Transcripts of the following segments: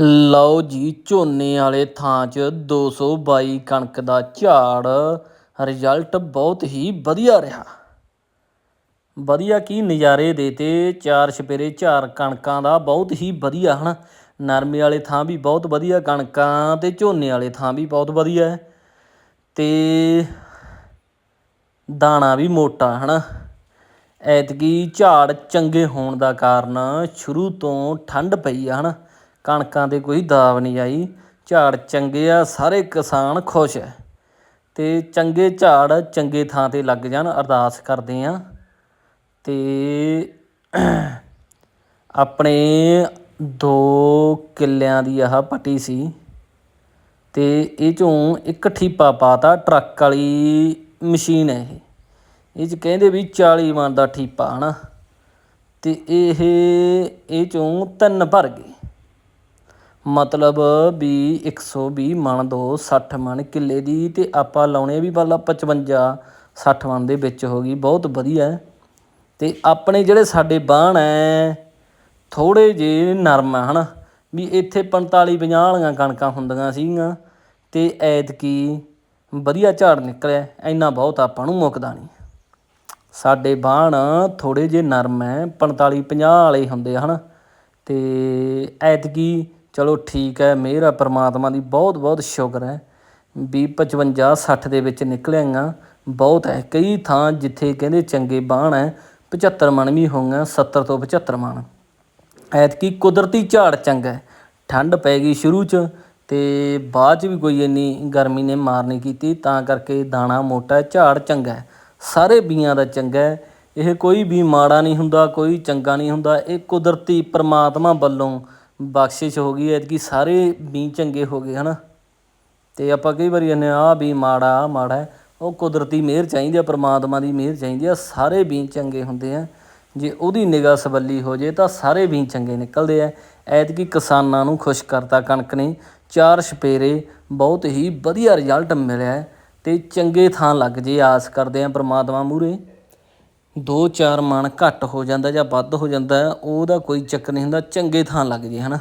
ਲਓ ਜੀ, ਝੋਨੇ ਵਾਲੇ ਥਾਂ 'ਚ 222 ਕਣਕ ਦਾ ਝਾੜ। ਰਿਜ਼ਲਟ ਬਹੁਤ ਹੀ ਵਧੀਆ ਰਿਹਾ। ਵਧੀਆ ਕੀ ਨਜ਼ਾਰੇ ਦੇਤੇ। ਚਾਰ ਛਪੇਰੇ ਝਾਰ ਕਣਕਾਂ ਦਾ ਬਹੁਤ ਹੀ ਵਧੀਆ, ਹਨ? ਨਰਮੇ ਵਾਲੇ ਥਾਂ ਵੀ ਬਹੁਤ ਵਧੀਆ ਕਣਕਾਂ ਤੇ ਝੋਨੇ ਵਾਲੇ ਥਾਂ ਵੀ ਬਹੁਤ ਵਧੀਆ। ਹੈ ਤੇ ਦਾਣਾ ਵੀ ਮੋਟਾ, ਹਨਾ? ਐਤਕੀ ਝਾੜ ਚੰਗੇ ਹੋਣ ਦਾ ਕਾਰਨ ਸ਼ੁਰੂ ਤੋਂ ਠੰਡ ਪਈ ਆ, ਹਨਾ? ਕਣਕਾਂ ਤੇ ਕੋਈ ਦਾਵ ਨਹੀਂ ਆਈ। ਝਾੜ ਚੰਗੇ ਆ, ਸਾਰੇ ਕਿਸਾਨ ਖੁਸ਼ ਹੈ ਤੇ ਚੰਗੇ ਝਾੜ ਚੰਗੇ ਥਾਂ ਤੇ ਲੱਗ ਜਾਣ, ਅਰਦਾਸ ਕਰਦੇ ਆ। ਤੇ ਆਪਣੇ 2 ਕਿੱਲਿਆਂ ਦੀ ਆਹ ਪੱਟੀ ਸੀ ਤੇ ਇਹ ਚੋਂ ਇੱਕ ਠੀਪਾ ਪਾਤਾ, ਟਰੱਕ ਵਾਲੀ ਮਸ਼ੀਨ ਹੈ ਇਹ। ਇਹ ਚ ਕਹਿੰਦੇ ਵੀ 40 ਮਣ ਦਾ ਠੀਪਾ, ਹਨਾ। ਤੇ ਇਹ ਇਹ ਚੋਂ ਤਿੰਨ ਭਰ ਗਏ। ਮਤਲਬ ਵੀ 120 ਮਣ ਦੋ 60 ਮਣ ਕਿੱਲੇ ਦੀ ਤੇ ਆਪਾਂ ਲਾਉਣੇ ਵੀ ਬੱਲਾ 55 60 ਮਣ ਦੇ ਵਿੱਚ ਹੋ ਗਈ, ਬਹੁਤ ਵਧੀਆ। ਤੇ ਆਪਣੇ ਜਿਹੜੇ ਸਾਡੇ ਬਾਣ ਐ ਥੋੜੇ ਜੇ ਨਰਮ ਆ, ਹਨਾ? ਵੀ ਇੱਥੇ 45 50 ਵਾਲੀਆਂ ਕਣਕਾਂ ਹੁੰਦੀਆਂ ਸੀਗੀਆਂ ਤੇ ਐਤਕੀ ਵਧੀਆ ਝਾੜ ਨਿਕਲਿਆ, ਇੰਨਾ ਬਹੁਤ ਆਪਾਂ ਨੂੰ ਮੁੱਕਦਾ ਨਹੀਂ। ਸਾਡੇ ਬਾਣ ਥੋੜੇ ਜੇ ਨਰਮ ਐ 45 50 ਵਾਲੇ ਹੁੰਦੇ ਹਨ? ਤੇ ਐਤਕੀ ਚਲੋ ਠੀਕ ਹੈ ਮਿਹਰ ਆ ਪ੍ਰਮਾਤਮਾ ਦੀ, ਬਹੁਤ ਬਹੁਤ ਸ਼ੁਕਰ ਹੈ। ਵੀ 55 60 ਦੇ ਵਿੱਚ ਨਿਕਲਿਆਂਗਾ ਬਹੁਤ ਹੈ, ਕਈ ਥਾਂ ਜਿੱਥੇ ਕਹਿੰਦੇ ਚੰਗੇ ਬਾਣ ਹੈ 75 ਮਣ ਵੀ ਹੋਊਗਾ 70 ਤੋਂ 75 ਮਣ। ਐਤਕੀ ਕੁਦਰਤੀ ਝਾੜ ਚੰਗਾ ਠੰਡ ਪੈ ਗਈ ਸ਼ੁਰੂ 'ਚ, ਤੇ ਬਾਅਦ 'ਚ ਵੀ ਕੋਈ ਇੰਨੀ ਗਰਮੀ ਨੇ ਮਾਰ ਨਹੀਂ ਕੀਤੀ, ਤਾਂ ਕਰਕੇ ਦਾਣਾ ਮੋਟਾ ਝਾੜ ਚੰਗਾ ਸਾਰੇ ਬੀਆਂ ਦਾ ਚੰਗਾ ਇਹ ਕੋਈ ਵੀ ਮਾੜਾ ਨਹੀਂ ਹੁੰਦਾ, ਕੋਈ ਚੰਗਾ ਨਹੀਂ ਹੁੰਦਾ, ਇਹ ਕੁਦਰਤੀ ਪ੍ਰਮਾਤਮਾ ਵੱਲੋਂ ਬਖਸ਼ਿਸ਼ ਹੋ ਗਈ, ਐਤਕੀ ਸਾਰੇ ਬੀ ਚੰਗੇ ਹੋ ਗਏ, ਹਨਾ। ਤੇ ਆਪਾਂ ਕਈ ਵਾਰੀ ਕਹਿੰਦੇ ਆ ਵੀ ਮਾੜਾ, ਆਹ ਮਾੜਾ ਉਹ ਕੁਦਰਤੀ ਮਿਹਰ ਚਾਹੀਦੀ ਆ, ਪ੍ਰਮਾਤਮਾ ਦੀ ਮਿਹਰ ਚਾਹੀਦੀ ਆ। ਸਾਰੇ ਬੀ ਚੰਗੇ ਹੁੰਦੇ ਆ। ਜੇ ਉਹਦੀ ਨਿਗਾਹ ਸਬੱਲੀ ਹੋ ਜੇ, ਤਾਂ ਸਾਰੇ ਬੀ ਚੰਗੇ ਨਿਕਲਦੇ ਆ। ਐਤਕੀ ਕਿਸਾਨਾਂ ਨੂੰ ਖੁਸ਼ ਕਰਤਾ ਕਣਕ ਨੇ। ਚਾਰ ਛਪੇਰੇ, ਬਹੁਤ ਹੀ ਵਧੀਆ ਰਿਜ਼ਲਟ ਮਿਲਿਆ ਤੇ ਚੰਗੇ ਥਾਂ ਲੱਗ ਜੇ, ਆਸ ਕਰਦੇ ਆ ਪ੍ਰਮਾਤਮਾ ਮੂਰੇ 2-4 ਮਣ ਘੱਟ ਹੋ ਜਾਂਦਾ ਜਾਂ ਵੱਧ ਹੋ ਜਾਂਦਾ, ਉਹਦਾ ਕੋਈ ਚੱਕਰ ਨਹੀਂ ਹੁੰਦਾ, ਚੰਗੇ ਥਾਂ ਲੱਗ ਜੇ, ਹਨਾ?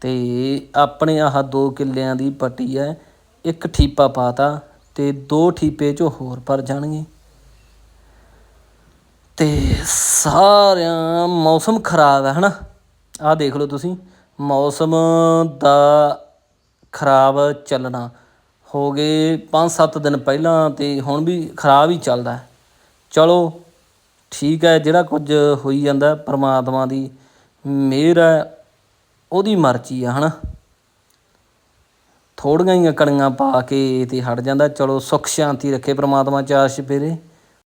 ਤੇ ਆਪਣੇ ਆਹ 2 ਕਿੱਲਿਆਂ ਦੀ ਪੱਟੀ ਹੈ, ਇੱਕ ਠੀਪਾ ਪਾਤਾ ਤੇ ਦੋ ਠੀਪੇ ਚੋਂ ਹੋਰ ਪਰ ਜਾਣਗੇ। ਤੇ ਸਾਰਿਆਂ, ਮੌਸਮ ਖਰਾਬ ਹੈ, ਹਨਾ? ਆਹ ਦੇਖ ਲਓ ਤੁਸੀਂ, ਮੌਸਮ ਦਾ ਖਰਾਬ ਚੱਲਣਾ। ਹੋ ਗਏ 5-7 ਦਿਨ ਪਹਿਲਾਂ ਤੇ ਹੁਣ ਵੀ ਖਰਾਬ ਹੀ ਚੱਲਦਾ ਚਲੋ ਠੀਕ ਹੈ, ਜਿਹੜਾ ਕੁਝ ਹੋਈ ਜਾਂਦਾ, ਪਰਮਾਤਮਾ ਦੀ ਮਿਹਰ ਹੈ, ਉਹਦੀ ਮਰਜ਼ੀ ਆ, ਹਨਾ? ਥੋੜੀਆਂ ਹੀ ਕਣੀਆਂ ਪਾ ਕੇ ਤੇ ਹਟ ਜਾਂਦਾ, ਚਲੋ ਸੁੱਖ ਸ਼ਾਂਤੀ ਰੱਖੇ ਪ੍ਰਮਾਤਮਾ ਚਾਰ ਛਪੇਰੇ